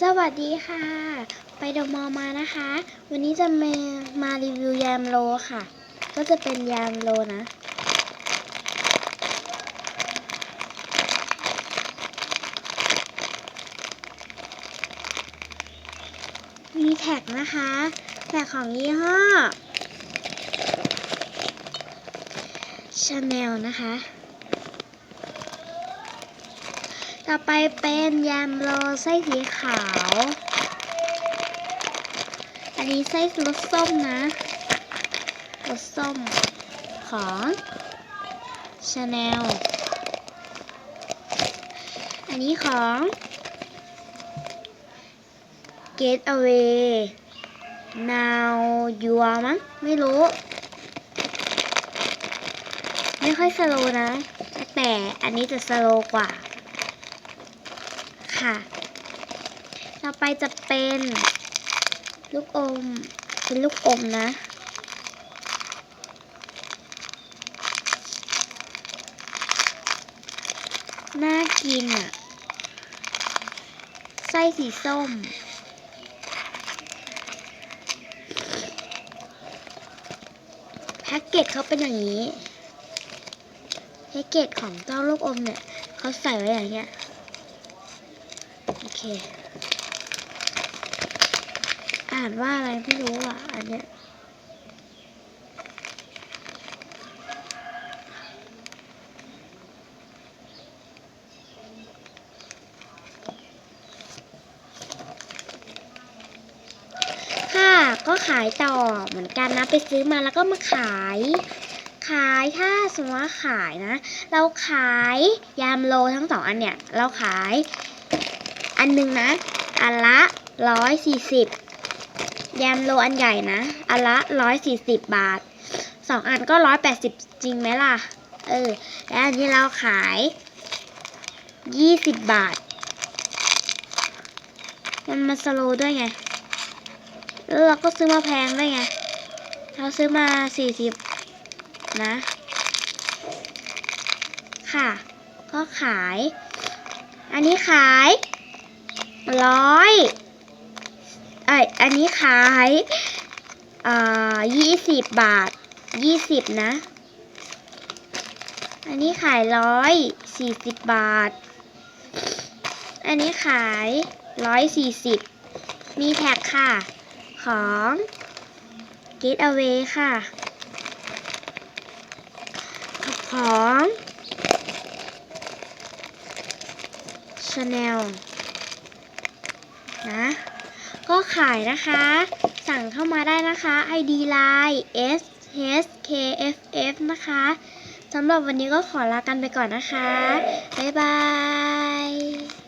สวัสดีค่ะ ไปเดอะมอลมานะคะ วันนี้จะมามารีวิวยามโลค่ะ ก็จะเป็นยามโลนะ มีแท็กนะคะแท็กของยี่ห้อชาแนลนะคะ ต่อไปเป็นยามโลไส้สีขาว อันนี้ไส้รสส้มนะรสส้มของชาแนล อันนี้ของ Get Away Now You Are มั้งไม่รู้ ไม่ค่อยสโลนะ แต่อันนี้จะสโลกว่า ค่ะ ต่อไปจะเป็นลูกอม เป็นลูกอมนะ น่ากินอะ ไส้สีส้มแพ็กเกจเขาเป็นอย่างนี้ แพ็กเกจของเจ้าลูกอมเนี่ยเขาใส่ไว้อย่างเงี้ย เค อ่านว่าอะไรไม่รู้อะ อันเนี้ยค่ะก็ขายต่อเหมือนกันนะ ไปซื้อมาแล้วก็มาขาย ขายถ้าสมมติว่าขายนะ เราขายยามโลทั้งสองอันเนี่ย เราขาย อันหนึ่งนะ อันละร้อยสี่สิบยามโลอันใหญ่นะ อันละร้อยสี่สิบบาทสองอันก็ร้อยแปดสิบจริงไหมล่ะ เออ แล้วอันนี้เราขายยี่สิบบาท มันมาสโลด้วยไง แล้วเราก็ซื้อมาแพงด้วยไง เราซื้อมาสี่สิบนะ ค่ะ ก็ขาย อันนี้ขาย ร้อยเอ้ยอันนี้ขายอ่ายี่สิบบาทยี่สิบนะ อันนี้ขายร้อยสี่สิบบาท อันนี้ขายร้อยสี่สิบมีแท็กค่ะ ของ Get Away ค่ะ ของ Chanel นะ ก็ขายนะคะ สั่งเข้ามาได้นะคะ ID Line S H K F F นะคะสำหรับวันนี้ก็ขอลากันไปก่อนนะคะ บ๊ายบาย